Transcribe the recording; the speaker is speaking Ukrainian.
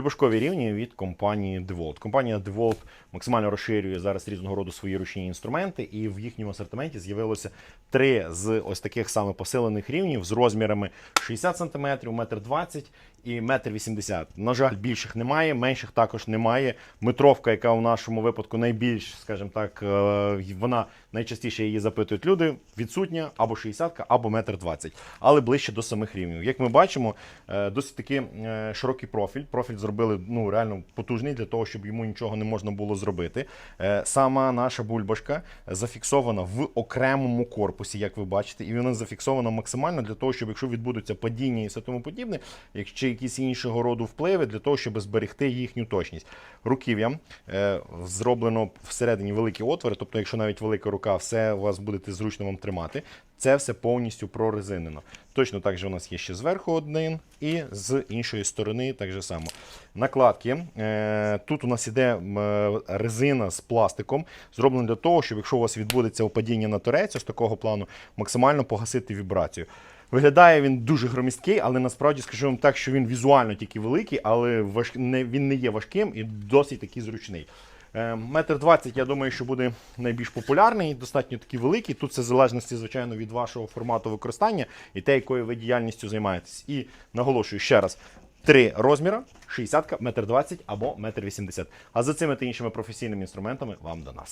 Бушкові рівні від компанії DeWalt. Компанія DeWalt максимально розширює зараз різного роду свої ручні інструменти, і в їхньому асортименті з'явилося три з ось таких саме посилених рівнів з розмірами 60 см, 1,20 м і 1,80 м. На жаль, більших немає, менших також немає. Метровка, яка у нашому випадку найбільш, скажімо так, е, вона найчастіше її запитують люди, відсутня або 60 або 1,20 м, але ближче до самих рівнів. Як ми бачимо, е, досить таки е, широкий профіль. Профіль зробили ну, реально потужний для того, щоб йому нічого не можна було зробити. Е, Сама наша бульбашка зафіксована в окремому корпусі, як ви бачите, і вона зафіксована максимально для того, щоб якщо відбудуться падіння і все тому подібне, якщо якісь іншого роду впливи, для того, щоб зберегти їхню точність. Руків'ям е, зроблено всередині великі отвори, тобто, якщо навіть велика рука, все у вас будете зручно вам тримати. Це все повністю прорезинено. Точно так же у нас є ще зверху один, і з іншої сторони так же само. Накладки. Е, Тут у нас іде е, резина з пластиком, зроблена для того, щоб якщо у вас відбудеться опадіння на торець, з такого плану, максимально погасити вібрацію. Виглядає він дуже громісткий, але насправді скажу вам так, що він візуально тільки великий, але важ... не, він не є важким і досить такий зручний. Е, Метр двадцять, я думаю, що буде найбільш популярний, достатньо такий великий. Тут це в залежності, звичайно, від вашого формату використання і те, якою ви діяльністю займаєтесь. І наголошую ще раз: три розміри: 60, метр 20 або метр 80. А за цими та іншими професійними інструментами вам до нас.